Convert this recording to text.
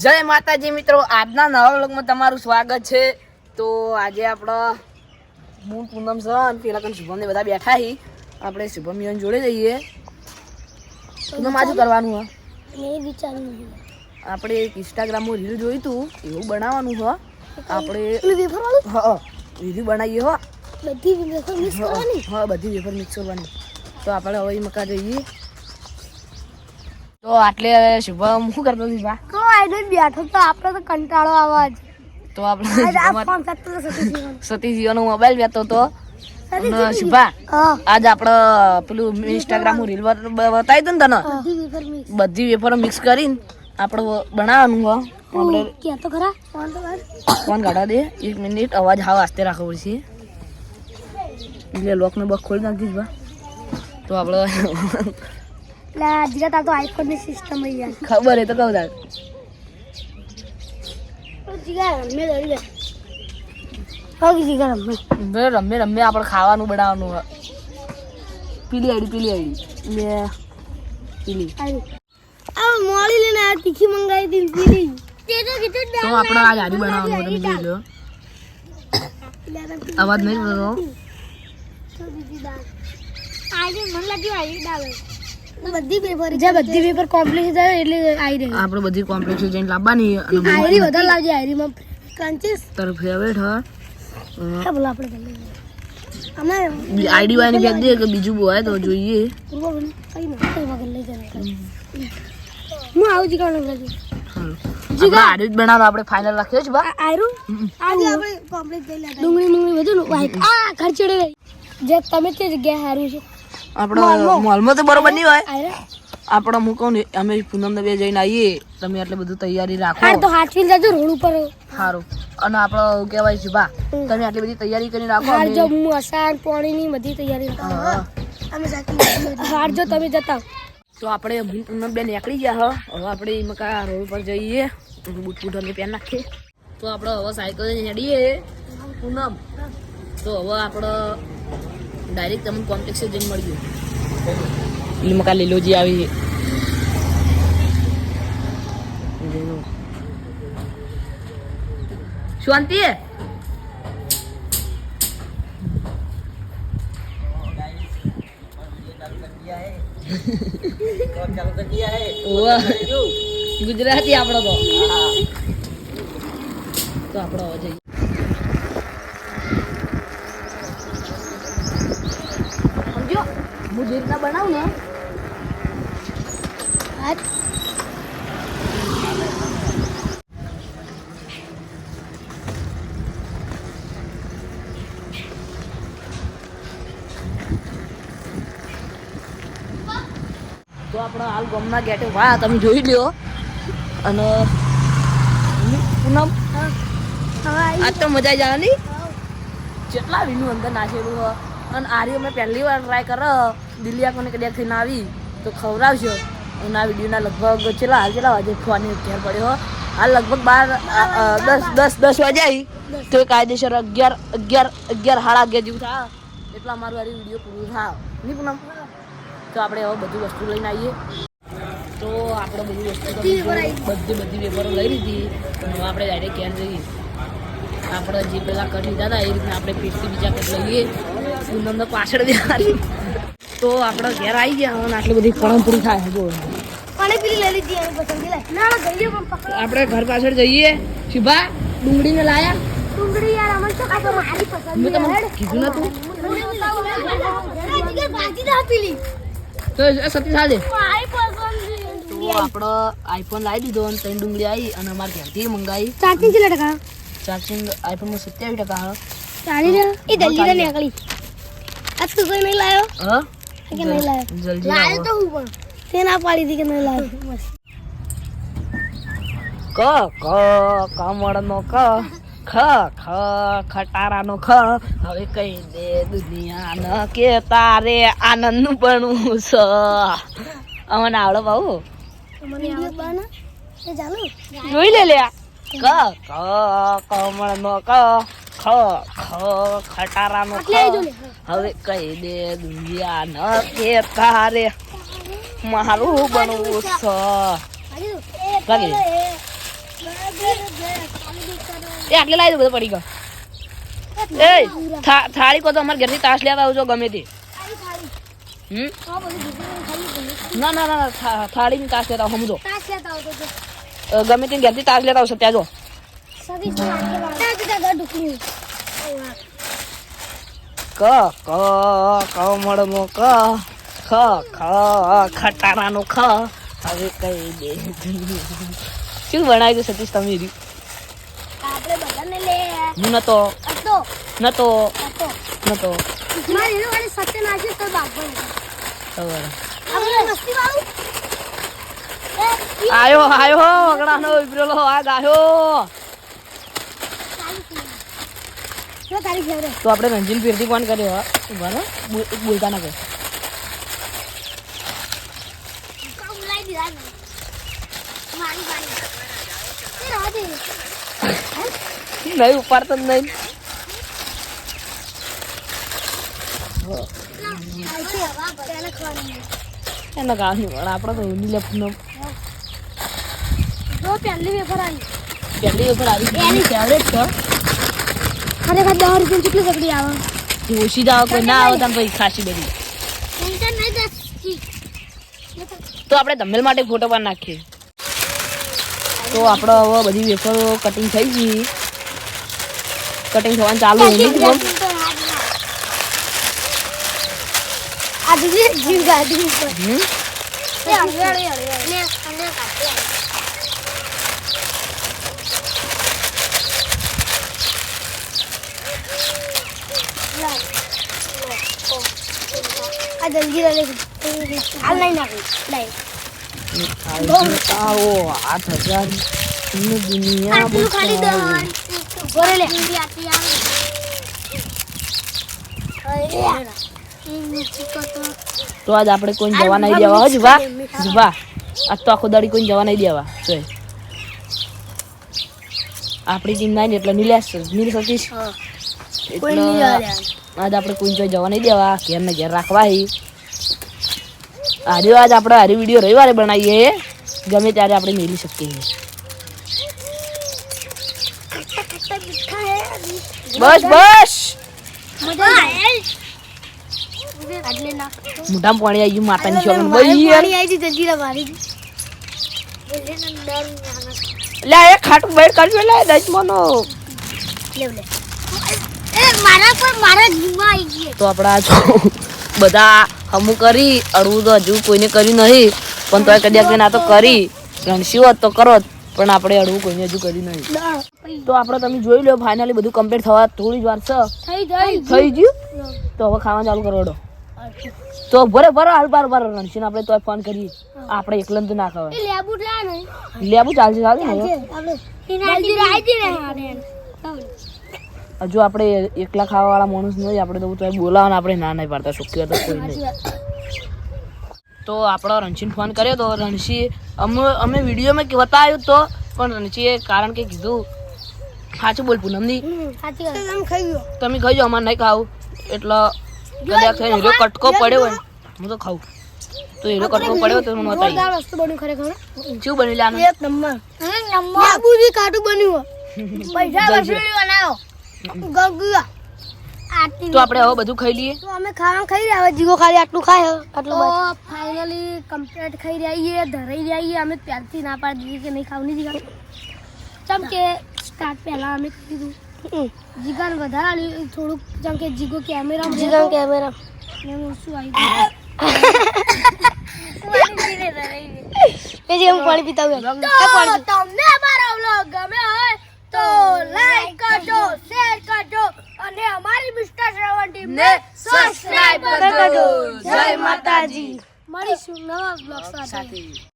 જય માતાજી મિત્રો આજના નવા વ્લોગમાં તમારું સ્વાગત છે. તો આજે આપણો હું પૂનમ સર અને પેલા કંઈ શુભમ ને બધા બેઠા હી. આપણે શુભમ યન જોડે જઈએ. પૂનમ આજે કરવાનું હ? આપણે એક ઇન્સ્ટાગ્રામમાં રીલ જોયું હતું એવું બનાવવાનું હ. આપણે હા હ રીલ બનાવીએ હો. બધી વેફર મિક્સ કરવાની? હા બધી વેફર મિક્સ કરવાની. તો આપણે હવે મકા જઈએ. તો આટલે શુભમ શું કરતો હતી બા આઈને બેઠો તો આપણે તો કંટાળો આવે આજ. તો આપણે સતીજીઓનો મોબાઈલ બેઠો તો શુભા આજ આપણે પેલું ઇન્સ્ટાગ્રામ રીલ બતાવી દઉં ને તને? બધી વેફર મિક્સ કરીને આપણે બનાવવાનું હો. આપણે કે તો ખરા. ફોન તો ફોન કાઢવા દે. એક મિનિટ અવાજ હાવ આસ્તે રાખવો પડશે. એટલે લોકને બસ ખોલી નાખીશ બા તો આપણે લા જીરા તાર તો આઈફોનની સિસ્ટમ આવી ખબર હે તો કહું તાર. રમે રમે બે આપણે ખાવાનું બનાવવાનું હે પીલી આડી પીલી આડી લે પીલી. આ મોળી લઈને આ તીખી મંગાવી હતી પીલી. તે તો કીધું તો આપણે આ આડી બનાવવાનું તમે જોઈ લો અવાજ નહીં થતો. આજે મને લાગ્યું આડી દાળ બધી પેપર જે બધી પેપર કોમ્પ્લીટ થાય એટલે આવી રહી આપણે બધી કોમ્પ્લેક્સ જઈને લાવવાની અને આયરી વધારે લાવજે આયરીમાં ક્રન્ચીસ તાર ફેવરેટ હ હા બોલો આપણે કરી લઈએ અમે આઈડી વાયની બેગ દે કે બીજું બોય તો જોઈએ પૂર્વ બની કઈ ના કઈ વગર લઈ જાય હું આવું જી કાણ લાગી આપણે આડી જ બનાવવાનું આપણે ફાઇનલ રાખ્યો છે બા આયરું આજે આપણે કોમ્પ્લીટ કરી લેતા ડુંગળી ડુંગળી બધું નું વાઈટ આ ઘર ચડે ગઈ જે તમે તે જગ્યાએ હારું છે આપણે મોલમાં. તો બરોબર નહીં હોય. આપણો હું કહું ને અમે પૂનમ ને બે જઈને આવીએ. તમે એટલે બધું તૈયારી રાખો. રાખો તો હાથવી જજો રોડ ઉપર. સારું અને આપણે કહેવાય છે તમે આટલી બધી તૈયારી કરી રાખો હાર જો હું અસાન પાણીની બધી તૈયારી રાખો. અમે હાર જો તમે જતા તો આપણે હું પૂનમ બે નીકળી ગયા હ. હવે આપણે એમાં રોડ પર જઈએ. બૂટ બૂટ અમે પહેર નાખીએ. તો આપણે હવે સાયકલ હેડીએ પૂનમ. તો હવે આપણે ડાયરેક્ટ તમને કોમ્પ્લેક્સે જઈને મળ્યું એટલે મકા લીલોજી આવી શું શાંતિ હે? ગુજરાતી આપણો તો. તો આપણો જઈએ સમજો હું જે રીતના બનાવું ને તો આપણે હાલ ગમના ગેટે વાહ તમે જોઈ લ્યો. અને પૂનમ આ તો મજા જવાની કેટલા વિનુ અંદર નાખેલું હ અને આર્ય મેં પહેલી વાર ટ્રાય કરો દિલ્હી મને કદાચ થઈને આવી. તો ખવડાવશો આ વિડીયોના લગભગ ચેલા હાલ ચેલા વાગે ખવાની ઘેર પડ્યો હાલ લગભગ બાર દસ દસ દસ વાગે આવી તો એ કાયદેસર અગિયાર અગિયાર અગિયાર, હાડા અગિયાર જેવું થાય એટલા અમારું આરી વીડિયો પૂરું થાય નહીં પૂનમ? તો આપણે હવે બધી વસ્તુ લઈને આવીએ. તો આપણે બધી વસ્તુ બધી બધી પેપરો લઈ લીધી. આપણે ડાયરેક્ટ ઘેર જઈએ? આપણે જે પેલા કટ લીધા હતા એ રીતના આપણે ફીટથી બીજા કટ લઈએ. પૂનમને પાછળ બિહારી તો આપણે ઘેર આવી ગયા અને આટલી બધી ફળમ પૂરી થાય છે જો પાણી પીલી લઈ લીધી અને પસંદ લે ના ગઈએ પણ આપણે ઘર પાછળ જઈએ. શિભા ડુંગળીને લાયા? ડુંગળી યાર અમને તો કાતો મારી પસંદ મેં તમને કીધું નતું. ભાજી ના પીલી તો સતી સાજે મારી પસંદ તો આઈફોન લાવી દીધો અને ત્રણ ડુંગળી આવી અને અમારે ઘેરથી મંગાવી. ચાર્જિંગ કેટલા ટકા? ચાર્જિંગ આઈફોનમાં સત્યાવીસ ટકા. ચાલી ને એ દલ્લી ને નીકળી. આ તું કોઈ નહીં લાયો હા કે નહીં લાયો જલ્દી લાયો. તો હું પણ તે ના પાડી દી કે નહીં લાયો ક ક કમળનો ક ખ ખ ખટારાનો ખ હવે કઈ દે દુનિયા કે તારે આનંદ બનવું છે અમને આવડો બાબુ જોઈ લે લ્યા ક ક કમળનો ક ખ ખ ખટારાનો ખ. હવે કહી દે દુનિયા ન કે તારે. મારું બનવું છ. કરી એ આટલે લાવી દો બધો પડી ગયો. એ થાળી કો તો અમારે ઘરથી તાસ લેતા આવજો ગમે તે. ના ના. ના ના, ની તાસ લેતા આવો સમજો ગમે તે ઘરથી તાસ લેતા આવશે ત્યાં જો. ક ક કમળનો ક ખ ખ ખટારાનો ખ. હવે કઈ દે શું બનાવ્યું સતીશ તમે રહ્યું આપણે બધાને લે. હું નતો. નતો. નતો નતો. મારે એનો વાળી સત્ય નાખ્યું તો બાપો ખબર. આપણે મસ્તી વાળું? આયો આયો વગડાનો ઉભરેલો આ આયો જો તારી ફેવરેટ તો આપણે રંજીન ફીરથી ફોન કર્યો. બોલતા ના કર. કામ લાઈ દીધા ને. મારી મારી. એ રાધે. નહીં ઉપાડતો જ નહીં. એને કામ નહીં પણ આપણે તો ઊંડી લેફનો જો પહેલી વેફર આવી. પહેલી વેફર આવી. એની ફેવરેટ છે. ખરેખર દસ રૂપિયા કેટલી સકડી આવે. ઓછી આવે કોઈ ના આવે તમે પછી ખાસી બધી. તો આપણે ધમેલ માટે ફોટો પણ નાખીએ. તો આપણે હવે બધી વેફરો કટિંગ થઈ ગઈ. કટિંગ થવાનું ચાલુ એની જ બમ. આ દીદી જીવ ગાડી ઉપર હમ એ હળવે હળવે હળવે ને અને કાઢી આ જલ્દી રહે હાલ નહીં નાખી લઈ આવો આઠ હજાર દુનિયા ખાલી બોલે લે તો આજ આપણે કોઈ જવા નહીં દેવા. હો વાહ વાહ આજ તો આખો દાડી કોઈ જવા નહીં દેવા. તો આપણી ટીમ ના એટલે નીલેશ નીલ સતીશ. આજ આપણે કોઈ જોઈ જવા નહીં દેવા ઘેર ને ઘેર રાખવા હી. આજે આજ આપણે હારી વીડિયો રવિવારે બનાવીએ ગમે ત્યારે આપણે મેળવી શકીએ બસ બસ. આટલે પાણી આવી ગયું માતાની શોખ મારી લે ખાટું બેડ કરજો લે દસમાનો. લે. તો આપણા જો બધા અમુક કરી અડવું તો હજુ કોઈને કર્યું નહીં. પણ તોય કદાચ ના તો કરી. રણશી હોત તો કરો પણ આપણે અડવું કોઈને હજુ કર્યું નહીં. તો આપણે તમે જોઈ લો ફાઇનલી બધું કમ્પ્લીટ થવા થોડી જ વાર છે. થઈ ગયું? તો હવે ખાવા ચાલુ કરો હેડો. તો ભરે ભરો હાલ બાર બાર રણશીને આપણે તોય ફોન કરીએ. આપણે એકલન તો ના ખવાય. લેબુ ચાલશે ચાલશે ને હજુ આપણે એકલા ખાવા વાળા માણસ નહીં આપણે તો તો બોલાવવાના આપણે ના નહીં પાડતા શક્ય તો કોઈ નહીં. તો આપણો રણશીને ફોન કર્યો તો રણશી અમે અમે વિડીયોમાં બતાવ્યું તો પણ રણશીએ કારણ કે કીધું સાચું બોલ પૂનમની. તમે ખાઈ ગયો જાઓ અમારે નહીં ખાવું. એટલે કદાચ હીરો કટકો પડ્યો હોય હું તો ખાઉં. તો હીરો કટકો પડ્યો તો મને બતાવી જોરદાર બન્યું ખરેખર શું બની લે એક નંબર. નંબર. બન્યું પૈસા વસૂલી બનાવો. તો આપણે હવે બધું ખાઈ લઈએ? તો અમે ખાવા ખાઈ રહ્યા હવે જીગો ખાલી આટલું ખાય આટલું બસ. ફાઇનલી કમ્પ્લીટ ખાઈ રહ્યા ધરાઈ રહ્યા અમે પ્યારથી ના પાડી દીધી કે નહીં ખાવ નહીં જીગા. ચમ કે સ્ટાર્ટ પહેલા અમે કીધું જીગાને વધારે આલ્યું થોડુંક જેમ કે જીગો કેમેરા જીગા કેમેરા શું આવી ગયું. હું પાણી પીતા હોય. તમને અમારો વ્લોગ ગમે હોય તો લાઈક કરજો શેર કરજો અને અમારી મિસ્ટર શ્રવણ ટીમ ને સબસ્ક્રાઇબ કરજો. જય માતાજી. મળીશું નવા બ્લોગ સાથે.